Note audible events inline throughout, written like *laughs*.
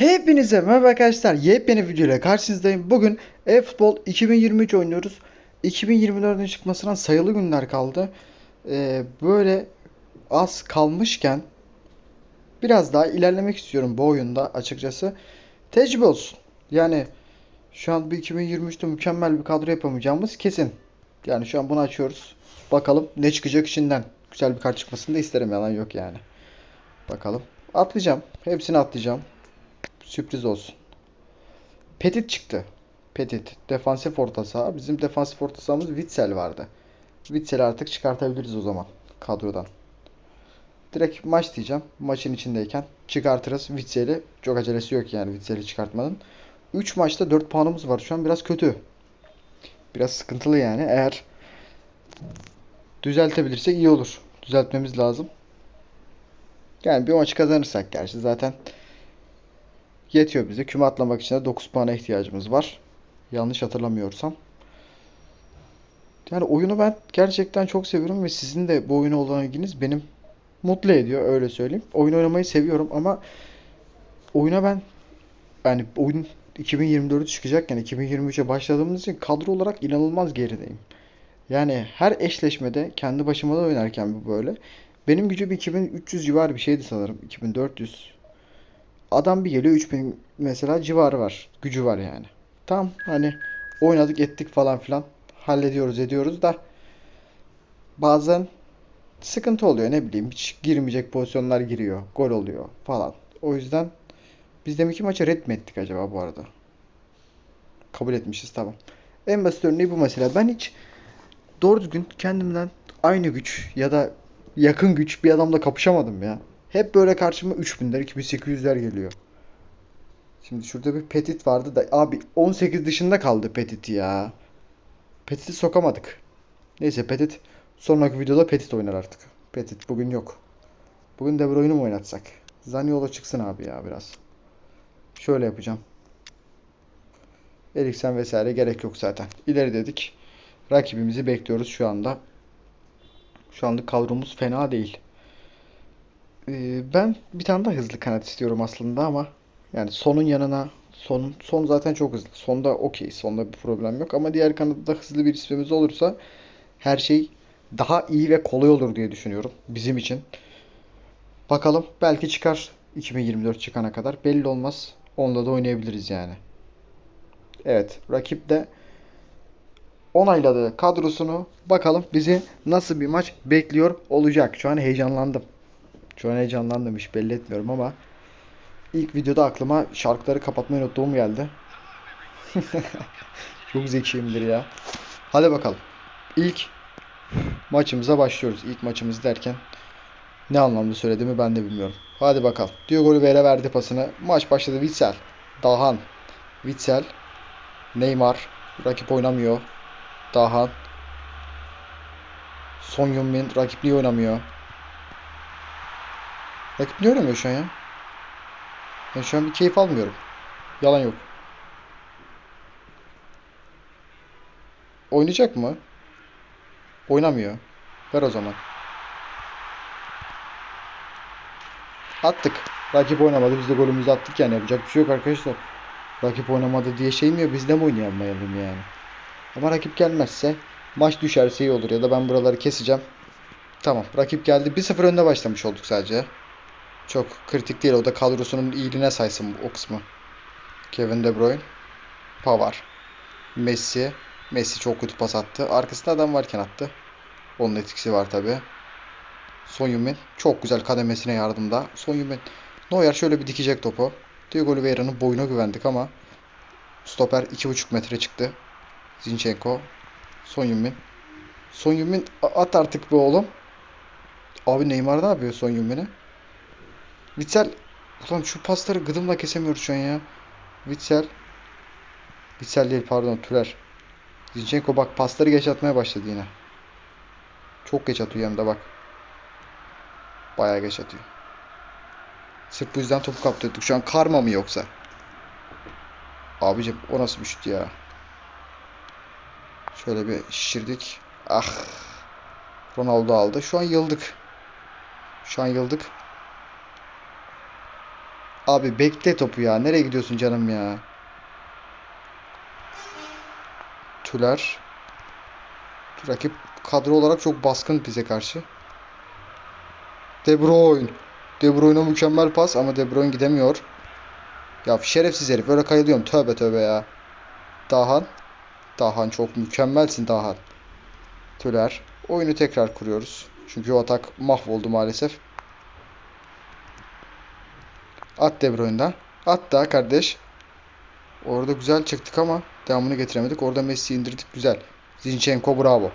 Hepinize merhaba arkadaşlar. Yepyeni video ile karşınızdayım. Bugün e-futbol 2023 oynuyoruz. 2024'ün çıkmasına sayılı günler kaldı. Ee, böyle az kalmışken biraz daha ilerlemek istiyorum bu oyunda açıkçası. Tecrübe olsun. Yani şu an bu 2023'te mükemmel bir kadro yapamayacağımız kesin. Yani şu an bunu açıyoruz. Bakalım ne çıkacak içinden. Güzel bir kart çıkmasını da isterim yalan yok yani. Bakalım. Atlayacağım. Hepsini atlayacağım. Sürpriz olsun. Petit çıktı. Petit. Defansif orta saha. Bizim defansif orta sahamız Witsel vardı. Witsel'i artık çıkartabiliriz o zaman kadrodan. Direkt maç diyeceğim. Maçın içindeyken çıkartırız Witsel'i. Çok acelesi yok yani Witsel'i çıkartmanın. 3 maçta 4 puanımız var. Şu an biraz kötü. Biraz sıkıntılı yani. Eğer düzeltebilirsek iyi olur. Düzeltmemiz lazım. Yani bir maç kazanırsak gerçi zaten yetiyor bize. Küme atlamak için de 9 puana ihtiyacımız var. Yanlış hatırlamıyorsam. Yani oyunu ben gerçekten çok seviyorum ve sizin de bu oyuna olan ilginiz benim mutlu ediyor öyle söyleyeyim. Oyun oynamayı seviyorum ama oyuna ben yani oyun 2024'ü çıkacakken 2023'e başladığımız için kadro olarak inanılmaz gerideyim. Yani her eşleşmede kendi başıma da oynarken bu böyle. Benim gücüm 2300 civarı bir şeydi sanırım. 2400. Adam bir geliyor 3000 mesela civarı var. Gücü var yani. Tam hani oynadık ettik falan filan. Hallediyoruz ediyoruz da bazen sıkıntı oluyor ne bileyim hiç girmeyecek pozisyonlar giriyor. Gol oluyor falan. O yüzden biz demek ki maçı red mi ettik acaba bu arada? Kabul etmişiz tamam. En basit örneği bu mesela. Ben hiç doğru düzgün kendimden aynı güç ya da yakın güç bir adamla kapışamadım ya. Hep böyle karşıma 3000'ler 2800'ler geliyor. Şimdi şurada bir Petit vardı da abi 18 dışında kaldı Petit ya. Petit'i sokamadık. Neyse Petit sonraki videoda Petit oynar artık. Petit bugün yok. Bugün De Bruyne'u mu oynatsak? Zaniolo çıksın abi ya biraz. Şöyle yapacağım. Eriksen vesaire gerek yok zaten. İleri dedik. Rakibimizi bekliyoruz şu anda. Şu anda kadromuz fena değil. Ee, ben bir tane daha hızlı kanat istiyorum aslında ama yani sonun yanına son son zaten çok hızlı. Sonda okey. Sonda bir problem yok ama diğer kanatta hızlı bir ismimiz olursa her şey daha iyi ve kolay olur diye düşünüyorum bizim için. Bakalım belki çıkar 2024 çıkana kadar. Belli olmaz. Onda da oynayabiliriz yani. Evet, rakip de onayladı kadrosunu. Bakalım bizi nasıl bir maç bekliyor olacak. Şu an heyecanlandım. Şu an heyecanlandım hiç belli etmiyorum ama ilk videoda aklıma şarkıları kapatmayı unuttuğum geldi. *laughs* Çok zekiyimdir ya. Hadi bakalım. İlk maçımıza başlıyoruz. İlk maçımız derken ne anlamda söylediğimi ben de bilmiyorum. Hadi bakalım. Diogo Rivera verdi pasını. Maç başladı. Witsel. Dahan. Witsel. Neymar. Rakip oynamıyor. Dahan. Son Heung-min rakip niye oynamıyor? Rakip niye oynamıyor şu an ya? Ben şu an bir keyif almıyorum. Yalan yok. Oynayacak mı? Oynamıyor. Ver o zaman. Attık. Rakip oynamadı. Biz de golümüzü attık yani. Yapacak bir şey yok arkadaşlar. Rakip oynamadı diye şey mi yok? Biz de mi oynayamayalım yani? Ama rakip gelmezse maç düşerse iyi olur. Ya da ben buraları keseceğim. Tamam. Rakip geldi. 1-0 önde başlamış olduk sadece. Çok kritik değil. O da kadrosunun iyiliğine saysın o kısmı. Kevin De Bruyne. Pavar. Messi. Messi çok kötü pas attı. Arkasında adam varken attı. Onun etkisi var tabi. Son Heung-min çok güzel kademesine yardımda. Son Heung-min Neuer şöyle bir dikecek topu. Diego Oliveira'nın boyuna güvendik ama stoper 2,5 metre çıktı. Zinchenko. Son Heung-min Son Heung-min at artık be oğlum. Abi Neymar ne yapıyor Son Heung-min'e? Witsel Ulan şu pasları gıdımla kesemiyoruz şu an ya. Witsel Witsel değil pardon Tüler. Zinchenko bak pasları geç atmaya başladı yine. Çok geç atıyor hem de bak. Bayağı geç atıyor. Sırf bu yüzden topu kaptırdık. Şu an karma mı yoksa? Abicim o nasıl bir şut ya? Şöyle bir şişirdik. Ah. Ronaldo aldı. Şu an yıldık. Şu an yıldık. Abi bekle topu ya. Nereye gidiyorsun canım ya? Tüler. Rakip kadro olarak çok baskın bize karşı. De Bruyne. De Bruyne'a mükemmel pas ama De Bruyne gidemiyor. Ya şerefsiz herif. Böyle kayılıyorum. Tövbe tövbe ya. Dahan. Dahan çok mükemmelsin Dahan. Tüler. Oyunu tekrar kuruyoruz. Çünkü o atak mahvoldu maalesef. At De Bruyne'den. At daha kardeş. Orada güzel çıktık ama devamını getiremedik. Orada Messi'yi indirdik. Güzel. Zinchenko bravo.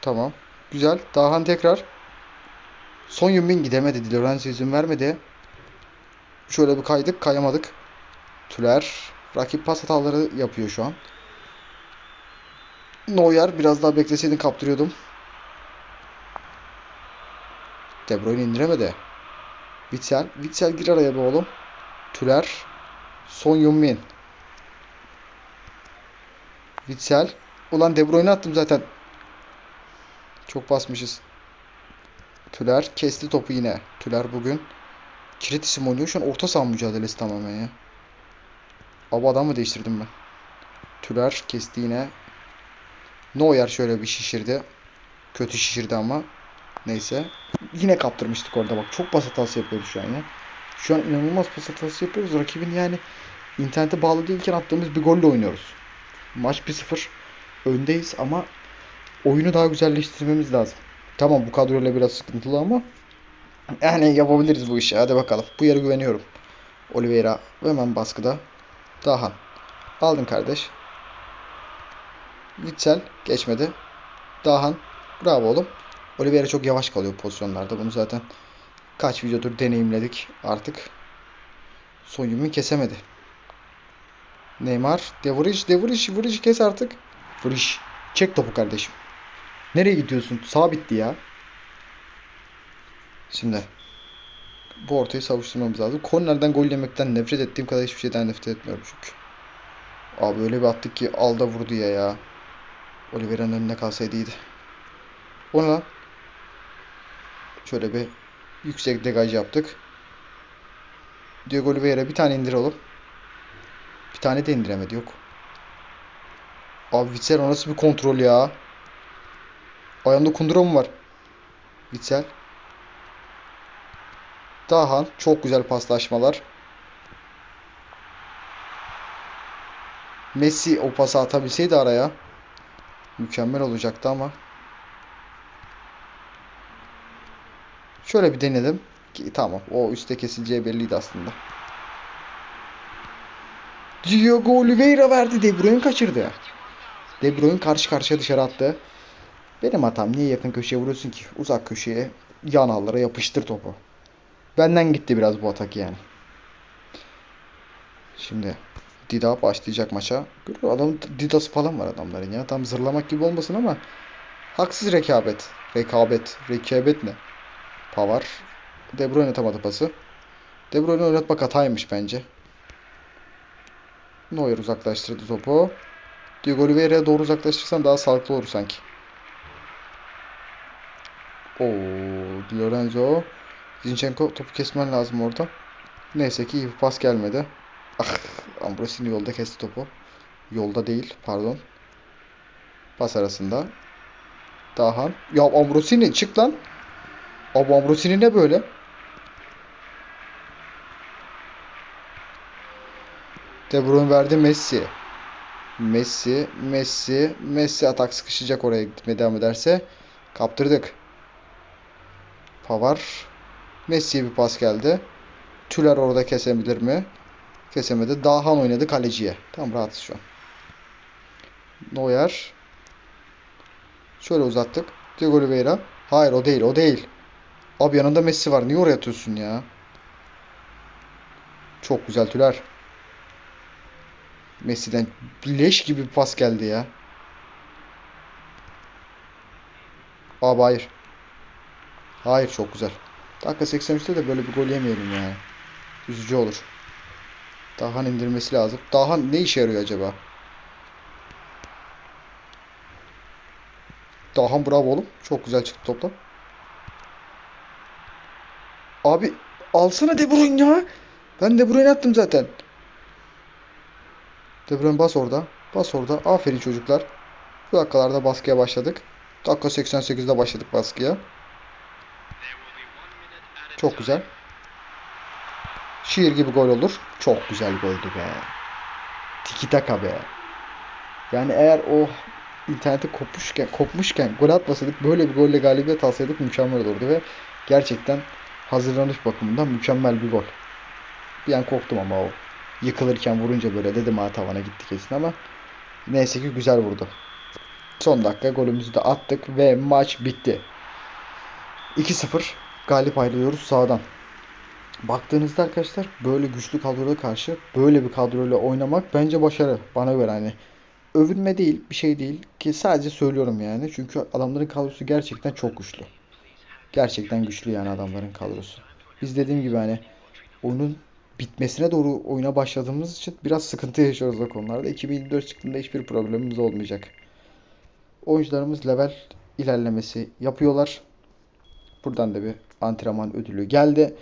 Tamam. Güzel. Dahan tekrar. Son Yunmin gidemedi. Di Lorenzo izin vermedi. Şöyle bir kaydık. Kayamadık. Tüler. Rakip pas hataları yapıyor şu an. Neuer biraz daha bekleseydin kaptırıyordum. De Bruyne indiremedi. Witsel. Witsel gir araya be oğlum. Tüler. Son Yunmin. Witsel. Ulan De Bruyne attım zaten. Çok basmışız. Tüler kesti topu yine. Tüler bugün kilit isim oynuyor. Şu an orta saha mücadelesi tamamen ya. Abi adam mı değiştirdim ben? Tüler kesti yine. Neuer şöyle bir şişirdi. Kötü şişirdi ama. Neyse. Yine kaptırmıştık orada bak. Çok pas hatası yapıyoruz şu an ya. Şu an inanılmaz pas hatası yapıyoruz. Rakibin yani internete bağlı değilken attığımız bir golle oynuyoruz. Maç 1-0 öndeyiz ama oyunu daha güzelleştirmemiz lazım. Tamam bu kadroyla biraz sıkıntılı ama yani yapabiliriz bu işi. Hadi bakalım. Bu yere güveniyorum. Oliveira hemen baskıda. Dahan. Aldın kardeş. Witsel geçmedi. Dahan. Bravo oğlum. Oliveira çok yavaş kalıyor pozisyonlarda. Bunu zaten kaç videodur deneyimledik artık. Son yumruğu kesemedi. Neymar. De Vrij. De Vrij. Vrij kes artık. Vrij. Çek topu kardeşim. Nereye gidiyorsun? Sağ bitti ya. Şimdi bu ortayı savuşturmamız lazım. Kornerden gol yemekten nefret ettiğim kadar hiçbir şeyden nefret etmiyorum çünkü. Abi öyle bir attık ki alda vurdu ya ya. Oliveira'nın önüne kalsaydı iyiydi. O ne lan? Şöyle bir yüksek degaj yaptık. Diego Oliveira bir tane indir oğlum. Bir tane de indiremedi yok. Abi Witsel nasıl bir kontrol ya? Ayağında kundura mı var? Witsel. Dahan. Çok güzel paslaşmalar. Messi o pası atabilseydi araya mükemmel olacaktı ama şöyle bir denedim ki tamam o üstte kesileceği belliydi aslında. Diego Oliveira verdi De Bruyne kaçırdı. De Bruyne karşı karşıya dışarı attı. Benim hatam niye yakın köşeye vuruyorsun ki? Uzak köşeye yan allara yapıştır topu. Benden gitti biraz bu atak yani. Şimdi Dida başlayacak maça. Görüyor adam Didası falan var adamların ya. Tam zırlamak gibi olmasın ama haksız rekabet. Rekabet. Rekabet ne? Pavar. De Bruyne atamadı pası. De Bruyne oynatmak hataymış bence. Neuer uzaklaştırdı topu. Diego Oliveira'ya doğru uzaklaştırsan daha sağlıklı olur sanki. Oo, Di Lorenzo. Zinchenko topu kesmen lazım orada. Neyse ki iyi pas gelmedi. Ah, Ambrosini yolda kesti topu. Yolda değil, pardon. Pas arasında. Dahan. Ya Ambrosini çık lan. Abi Ambrosini ne böyle? De Bruyne verdi Messi. Messi, Messi, Messi atak sıkışacak oraya gitmeye devam ederse. Kaptırdık. Pavar. Messi'ye bir pas geldi. Tüler orada kesebilir mi? Kesemedi. Dahan oynadı kaleciye. Tam rahatız şu an. Neuer. Şöyle uzattık. Diego Oliveira. Hayır o değil o değil. Abi yanında Messi var. Niye oraya atıyorsun ya? Çok güzel Tüler. Messi'den leş gibi bir pas geldi ya. Abi hayır. Hayır çok güzel. Dakika 83'te de böyle bir gol yemeyelim yani. Üzücü olur. Dahan indirmesi lazım. Dahan ne işe yarıyor acaba? Dahan bravo oğlum. Çok güzel çıktı topla. Abi alsana De Bruyne ya. Ben De Bruyne attım zaten. De Bruyne bas orada. Bas orada. Aferin çocuklar. Bu dakikalarda baskıya başladık. Dakika 88'de başladık baskıya. Çok güzel. Şiir gibi gol olur. Çok güzel goldü be. Tiki taka be. Yani eğer o internete kopmuşken, kopmuşken gol atmasaydık böyle bir golle galibiyet alsaydık mükemmel olurdu ve gerçekten hazırlanış bakımından mükemmel bir gol. Bir an korktum ama o yıkılırken vurunca böyle dedim ha tavana gitti kesin ama neyse ki güzel vurdu. Son dakika golümüzü de attık ve maç bitti. 2-0 galip ayrılıyoruz sağdan. Baktığınızda arkadaşlar böyle güçlü kadroya karşı böyle bir kadroyla oynamak bence başarı. Bana göre hani övünme değil bir şey değil ki sadece söylüyorum yani. Çünkü adamların kadrosu gerçekten çok güçlü. Gerçekten güçlü yani adamların kadrosu. Biz dediğim gibi hani oyunun bitmesine doğru oyuna başladığımız için biraz sıkıntı yaşıyoruz o konularda. 2024 çıktığında hiçbir problemimiz olmayacak. Oyuncularımız level ilerlemesi yapıyorlar. Buradan da bir antrenman ödülü geldi.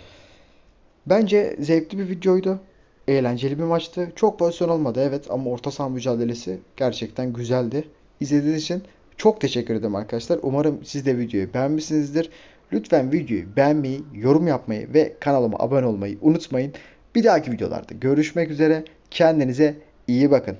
Bence zevkli bir videoydu. Eğlenceli bir maçtı. Çok pozisyon olmadı evet ama orta saha mücadelesi gerçekten güzeldi. İzlediğiniz için çok teşekkür ederim arkadaşlar. Umarım siz de videoyu beğenmişsinizdir. Lütfen videoyu beğenmeyi, yorum yapmayı ve kanalıma abone olmayı unutmayın. Bir dahaki videolarda görüşmek üzere. Kendinize iyi bakın.